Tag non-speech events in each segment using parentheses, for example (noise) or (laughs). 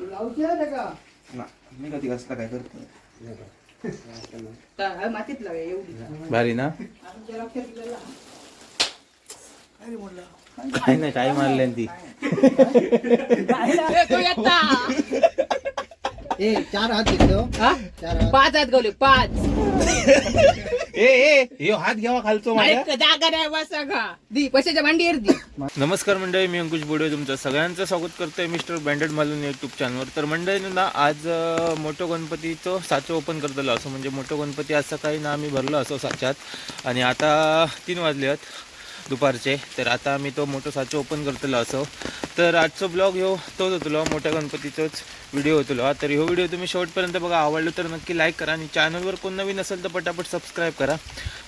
लावची आहे का? ना मी कधी कसला काय करतो काय मातीत लावे एवढी. भारी ना? काय नाही काय मारले ती? तो येता ए चार हात घेतलो हा? पाच हात गवले पाच. ए ए ह्यो हात घ्यावा खालचो माझ्या. अरे जागा नाही बसा का दी पैशाच्या दी. नमस्कार मंडळी मी अंकुश बोडे तुमचं सगळ्यांचं स्वागत करतोय मिस्टर बँडेड मालून युट्यूब चॅनलवर तर मंडळी ना आज अं, मोठं गणपतीचं साचं ओपन करतलो. असं म्हणजे मोठं गणपती आज सकाळी ना आम्ही भरलो असो साच्यात. आणि आता तीन वाजले आहेत दुपारचे. तर आता आम्ही तो मोठं साचं ओपन करतलो असो. तर आजचा ब्लॉग ह्यो तोच होतलो मोठ्या गणपतीचोच व्हिडिओ होतलो. तर ह्यो व्हिडिओ तुम्ही शेवटपर्यंत बघा. आवडलो तर नक्की लाईक करा आणि चॅनलवर कोण नवीन असेल तर पटापट सबस्क्राईब करा.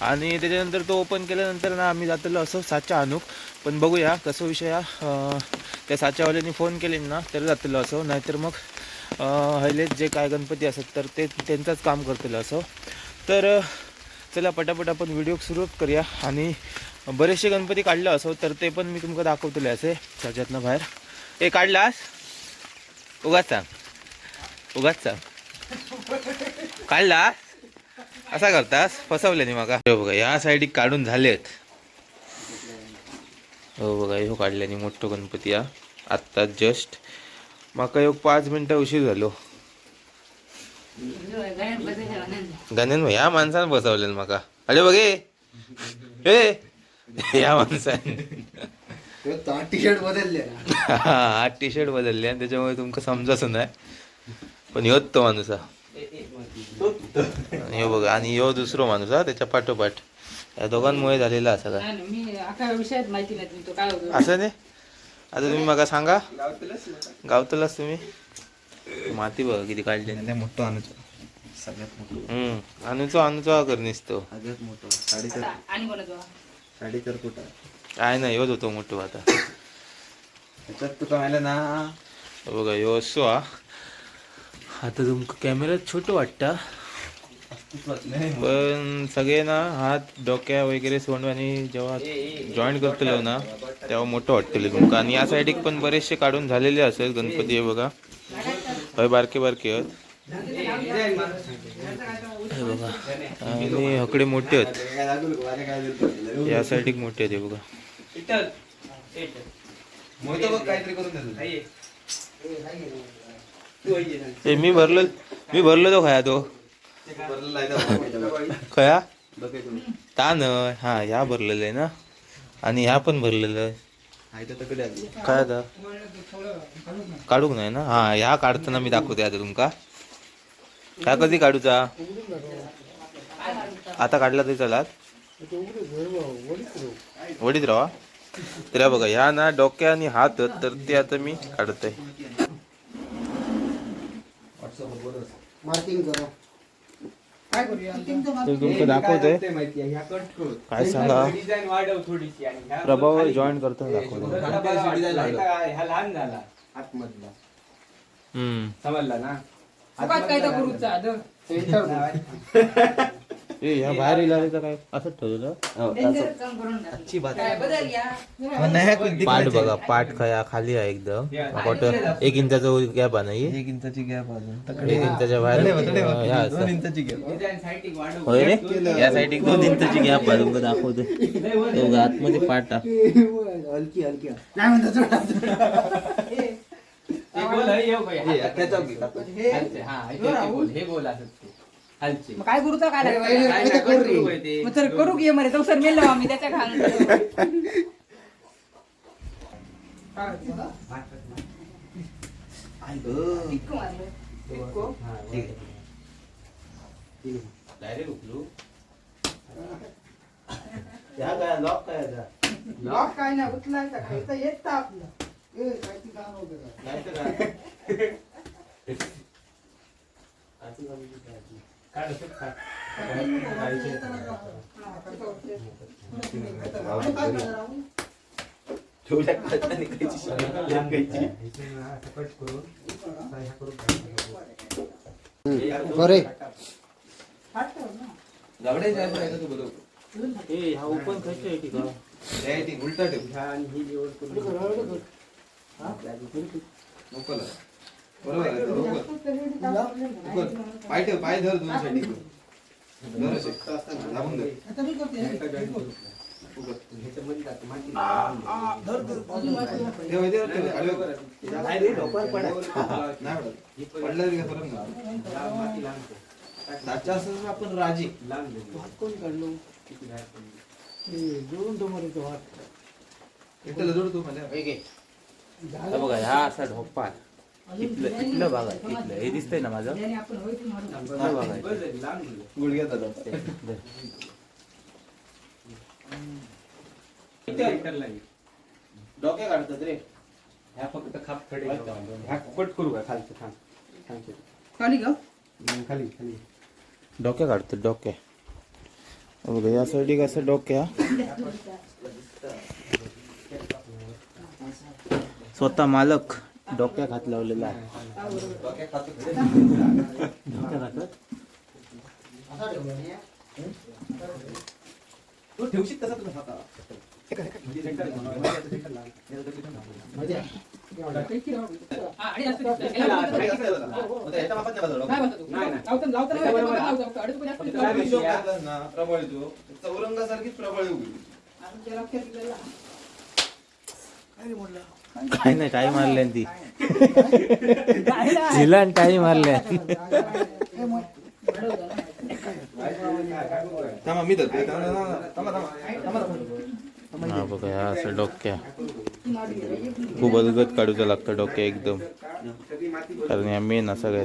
आणि त्याच्यानंतर तो ओपन केल्यानंतर ना आम्ही जातलो असो साच्या आणूक. पण बघूया कसं विषय त्या साच्यावाल्यांनी फोन केले ना तर जातलो असो. नाहीतर मग अं, हयलेच जे काय गणपती असत तर ते त्यांचंच काम करतलो असो. तर चला पटापट आपण व्हिडिओ सुरू करूया. आणि बरेचसे गणपती काढलं असो तर ते पण मी तुमका दाखवतले असे त्याच्यातनं बाहेर. ए काढलास? उगाच सांग. उगाच सांग. काढला असा करतास? फसवले नाही मागा हो बघा या साईडी काढून झालेत. हो बघा ह्यो काढल्याने मोठो गणपती हा. आत्ता जस्ट. माका एक पाच मिनटं उशीर झालो. गणेन ह्या माणसानं बसवलेलं माका. अरे बघे. हे या माणसाने टी शर्ट बदलले हा टी शर्ट बदलले आणि त्याच्यामुळे तुमका समजाच नाही. पण ह्योच तो माणूस हा आणि ह्यो बघा आणि ह्यो दुसरो माणूस हा त्याच्या पाठोपाठ. या दोघांमुळे झालेला असा विषयात माहिती नाही काय होतो? असं नाही? आता तुम्ही मगा सांगा. गावतलाच तुम्ही? माती बघा किती काढली. लय मोठं आणूच सगळ्यात मोठं. हम्म अनुचो अनुचो हा करनिसतो सगळ्यात मोठं. साडेचार. आणि कोणाचा? साडेचार फूट काय नाही ह्योच होतो मोठो आता त्याच्यात तुका ना हे बघा ह्यो असो हा आता तुमका कॅमेऱ्यात छोटं वाटतं पण सगळे ना हात डोक्या वगैरे सोंड आणि जेव्हा जॉईंट करतलो ना तेव्हा मोठं वाटतले तुमका आणि या साईडीक पण बरेचसे काढून झालेले असेल गणपती हे बघा हय बारके बारके आहेत हे बघा. आणि हकडे मोठे आहेत. या साईडीक मोठे आहेत हे बघा. ए मी भरलो मी भरलो तो खया तो. खया? तान न हा ह्या भरलेलं आहे ना? आणि ह्या पण भरलेलं आहे. काय आता? काढूक नाही ना? हा ह्या काढताना मी दाखवते आता तुमका. ह्या कधी काढूचा आता काढला तरी चलात वडीत राहा तर ह्या बघा ह्या ना डोक्या आणि हात तर ते आता मी काढतोय मार्किंग करो काय करूया तर तुमका दाखवतोय काय सांगा डिझाईन वाढव थोडीशी आणि ह्या प्रभाव जॉईन करताना दाखवतो हम्म समजला ना फुकात काय तर करूचा दर ए ह्या बाहेर इलाज काय? असं. ठेवलं डेंजर काम करून टाकलं. अच्छी बात काय बदल या? नाही कुठली पाठ बघा पाठ खया खाली आहे एकदम. एक इंचाचा गॅप आहे नाही एक इंचाची गॅप अजून. एक इंचाच्या बाहेर. अं, ह्या असं. दोन इंचाची गॅप होय रे? या साईड एक दोन इंचाची गॅप आहे तुमका दाखवते ते आतमध्ये पाठ आहे. हलकी हलकी. नाही म्हणतो हे (laughs) गोल आहे, येऊ का हे? हे, त्याच्यावर घे. खालचे, हा, इथे ते गोल, हे गोल असत ते. खालचे. मग काय करूचा काय लागलं? काय काय करू होय ते? मग तर करू की मरे चौसर मेल आम्ही त्याच्या खाल आई गं. हा, ठीक आहे. Direct उचलू. ह्या काय लॉक काय याचा? लॉक काय नाही उचलायचा खायचा येत आपलं ए, काय ती काम होतं का? नाहीतर काय? आती बाजूची काय ती? काढ, असं काढ. ठेवल्या काढता निघायची शाळा, लागायची. इथे ना असं कट करून, असं ह्या करून काढायचं. बरे दगडायची आहे बरं, तू बरोबर. ए, हा ओपन खायचं आहे ठिकाण हे ती उलटा ठेव ह्या आणि ही निवड करून नको बरोबर आहे पाय ठेव पाय धर दोन साठी धर असताना दाबून धर. आता मी करते नाही पडलं सातच्या असं आपण राजी कोण काढलो किती तो मरे तो हात इथं जोड मला आता बघा हा असा ढोप्पा इथलं इथलं बघा इथलं. हे दिसतंय ना माझं? ज्याने आपण होय ते मारू. हा बघा बस झाली, लांब दिलं. गुडघ्यात आता किती अंतर लागेल? डोक्या काढतात रे. ह्या फक्त खाप खडे ह्या कट करू का? खालचं थांब खालचं. खाली घेऊ हम्म, खाली खाली. डोक्या काढते डोक्या हे बघा या साईडी कसं डोक्या स्वतः मालक डोक्यात हात लावलेला आहे. तू काय प्रबळ काय नाही टाई मारल्या ती? (laughs) जिला टाई मारल्या? हा बघा ह्या असं डोक्या. खूप अलगत काढूचं लागतं डोक्या एकदम. कारण या मेन असं काय?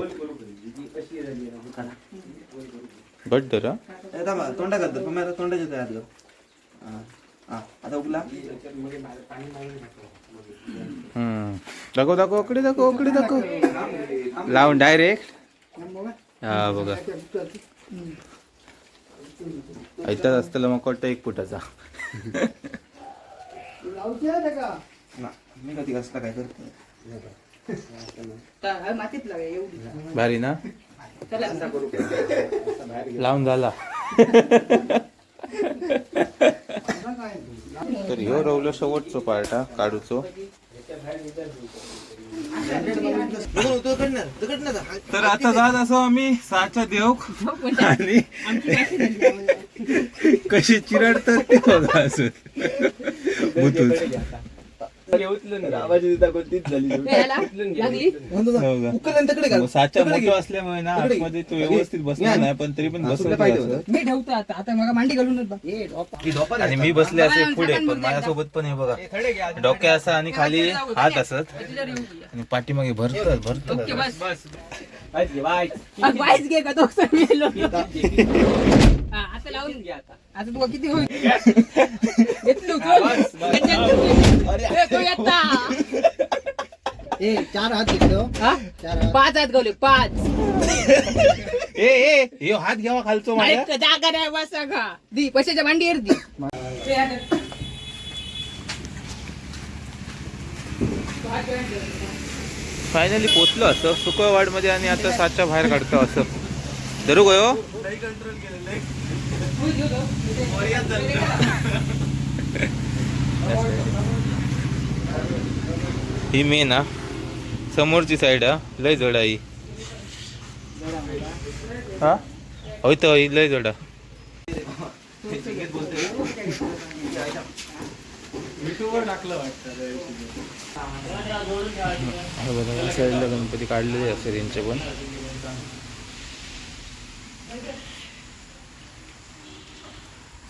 बट तर. तोंडा घालतो तोंडाच्या तयार आता उगला दाखव दाखव अकडे दाखव अकडे दाखव. लावून डायरेक्ट हा बघा. ऐकतात असताना मग वाटतं एक फुटाचा? हा भारी ना? लावून झाला. (laughs) तर ह्यो रवलो शेवटचो पार्ट हा काढूचो तर आता जात असो आम्ही साच्या देव आणि कशी चिरडतात ते बघा लागली साचा मोठं असल्यामुळे ना आतमध्ये तो व्यवस्थित बसला नाही पण तरी पण बसत मी ठेवतो आता. आता मग मांडी घालूनच बघ आणि मी बसले असे पुढे पण माझ्यासोबत पण हे बघा. डोक्या असा आणि खाली हात असत. आणि पाठीमागे भरतात भरतात ओके बस. बस वाईट वाईच घे का तो? सर मेलो. हा, आता लावून घ्या आता. आता तुला किती होईल. (laughs) घेतलो ए चार हात घेतलो हा? चार हात. पाच आहेत गवले पाच. ए ए ह्यो हात घ्यावा खालचो माझ्या. जागा नाही बसा का दी पैशाच्या मांडीवर दी. ते फायनली पोचलो असं. सुकवाडमध्ये आणि आता सातच्या बाहेर काढतो असं. धरू गयो (laughs) ही मेन हा समोरची साईड हा लय जड आहे ही. हा? होय तर ही लय जड बघा साईडला गणपती काढलेले असते त्यांचे पण.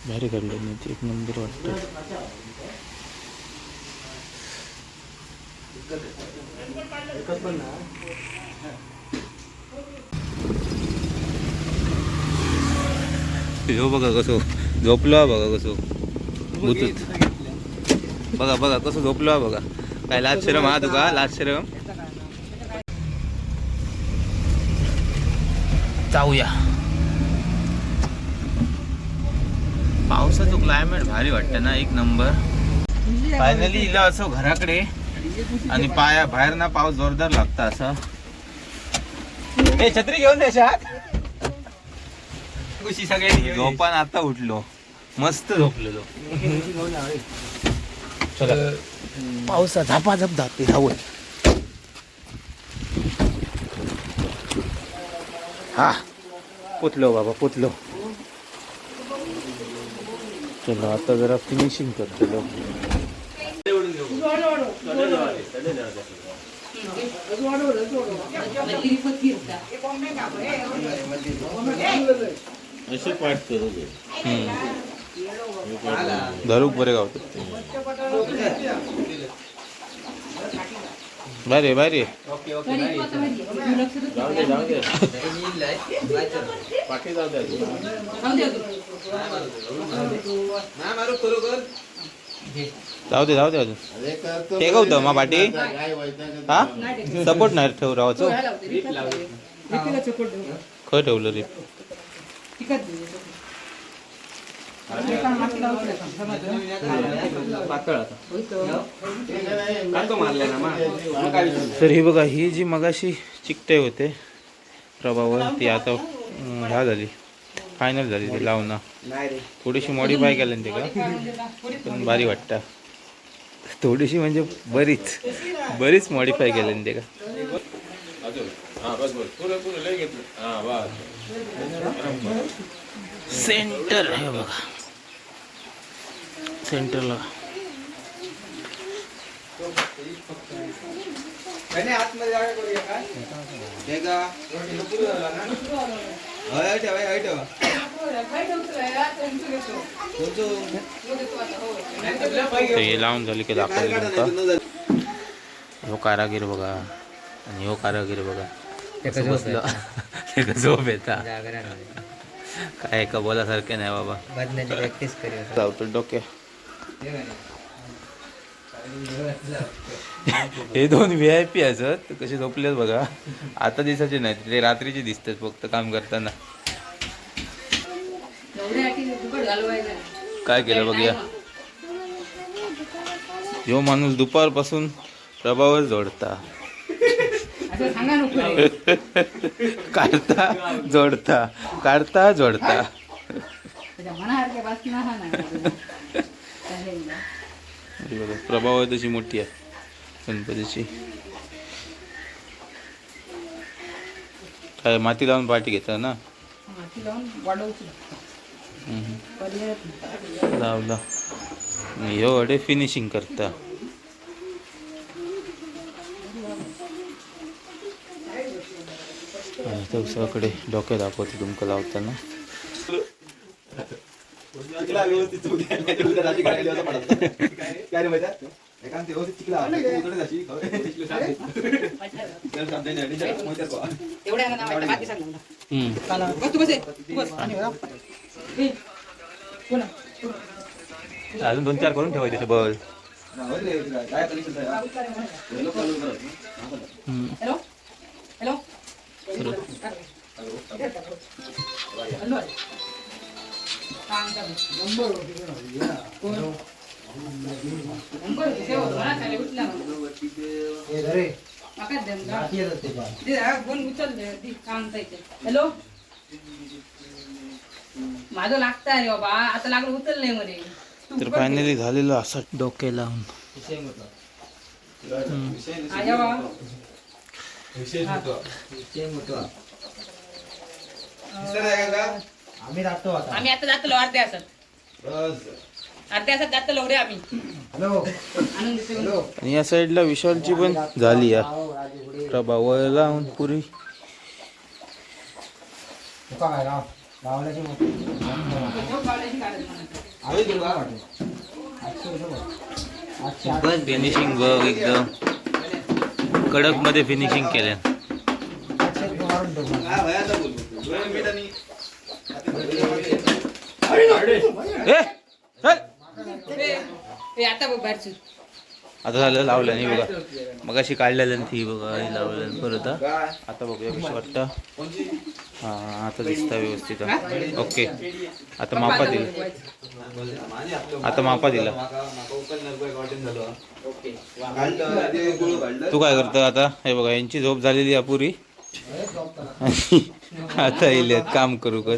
भारी काढले नाही एक नंबर वाटतं. ह्यो बघा कसं झोपलो हा बघा कसं. भूतूत बघा बघा कसं झोपलो हा बघा. काय लाज शरम हा तुका? लाज शरम? जाऊया. पावसाचं क्लायमेट भारी वाटतं ना एक नंबर फायनली इला असं घराकडे. आणि पाया बाहेर ना पाऊस जोरदार लागता असं. ए छत्री घेऊन देशात खुशी सगळ्यांनी झोपान आता उठलो. मस्त झोपलेलो. चला. पावसा झापा झप धावत हा. पोचलो बाबा पोचलो चलो आता जरा फिनिशिंग करतो. धरूक बरे गावतो बारे बारे नाही मारू खरोखर जाऊ दे जाऊ दे अजून. ते का होतं मा पाटी? हा? सपोर्ट नाही ठेव रावाचं खय ठेवलं रे तर ही बघा ही जी मगाशी चिकटे होते प्रभावर ती आता ह्या झाली फायनल झाली ती लावणं नाही रे थोडीशी मॉडीफाय केली ते का पण भारी वाटतं थोडीशी म्हणजे बरीच बरीच मॉडीफाय केली ते का सेंटर आहे बघा सेंटरला आतमध्ये हय ठेवा हय ठेवा. ते हे लावून झाली की दाखवली नव्हता ह्यो कारागीर बघा आणि ह्यो कारागीर बघा. बसलं? त्याका (laughs) झोप येता. काय एका बोलासारखे नाही बाबा. जावतो डोक्या. हे दोन व्ही आय पी असत कसे झोपलेत बघा. आता दिसायचे नाही ते रात्रीचे दिसतात फक्त काम करताना. काय केलं बघूया. ह्यो माणूस दुपारपासून प्रभावर जोडता. काढता जोडता. काढता जोडता. (laughs) बघा प्रभाव तशी मोठी आहे गणपतीची. काय माती लावून पाठी घेता ना. लावला. ह्यो अडे फिनिशिंग करता. सगळे डोके दाखवते तुमका लावताना. चिखला व्यवस्थित. काय रे आहे? एकांत व्यवस्थित चिखला. तू उतरत. बस बस बस. ए, बोला. अजून दोन चार करून ठेवायचे हा, हा? हे हा? हम्म. हॅलो? हॅलो? हॅलो? हॅलो माझं लागतं रे बाबा आता लागलं उचल नाही मध्ये तू तर उचल. फायनली झालेलं असं डोके लावून विषय हा, या बाबा. दिसलं नाही का का? आम्ही राहतो आता. आम्ही आता जातो अर्ध्या असत बस. अर्ध्या असत जातो रे आम्ही. हॅलो. आणून देतो हॅलो. आणि या साईडला विशालची पण झाली या. राजू पुढे. प्रभाव लावून पुरी तुका काय काढत तुला? आठ- फिनिशिंग बघ? एकदम. कडकमध्ये फिनिशिंग केल्या मारून वयाचा. दोन आता झालं लावलं नाही बघा मग अशी काढलेलं ती बघा हे लावलं परत? आता बघूया कसं वाटतं? हा आता दिसतं व्यवस्थित. ओके आता मापा दिलं आता मापा दिला. ते काय करतो आता हे बघा यांची झोप झालेली अपुरी. (laughs) आता येईल काम करू कर.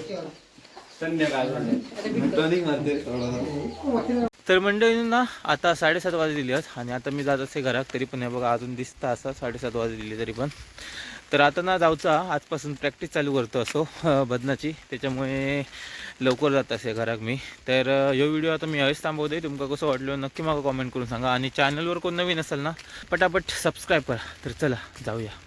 तर मंडळींना आता साडेसात वाजे दिली आहेत आणि आता मी जात असे घरात तरी पण हे बघा अजून दिसतं असं साडेसात वाजे दिली तरी पण. तर आता ना जाऊचा आजपासून प्रॅक्टिस चालू करतो असो भजनाची त्याच्यामुळे लवकर जात असे घराक मी. तर ह्यो व्हिडिओ आता मी हयच थांबवते तुमका कसं वाटलं नक्की मला कॉमेंट करून सांगा. आणि चॅनलवर कोण नवीन असेल ना पटापट सबस्क्राईब करा. तर चला जाऊया.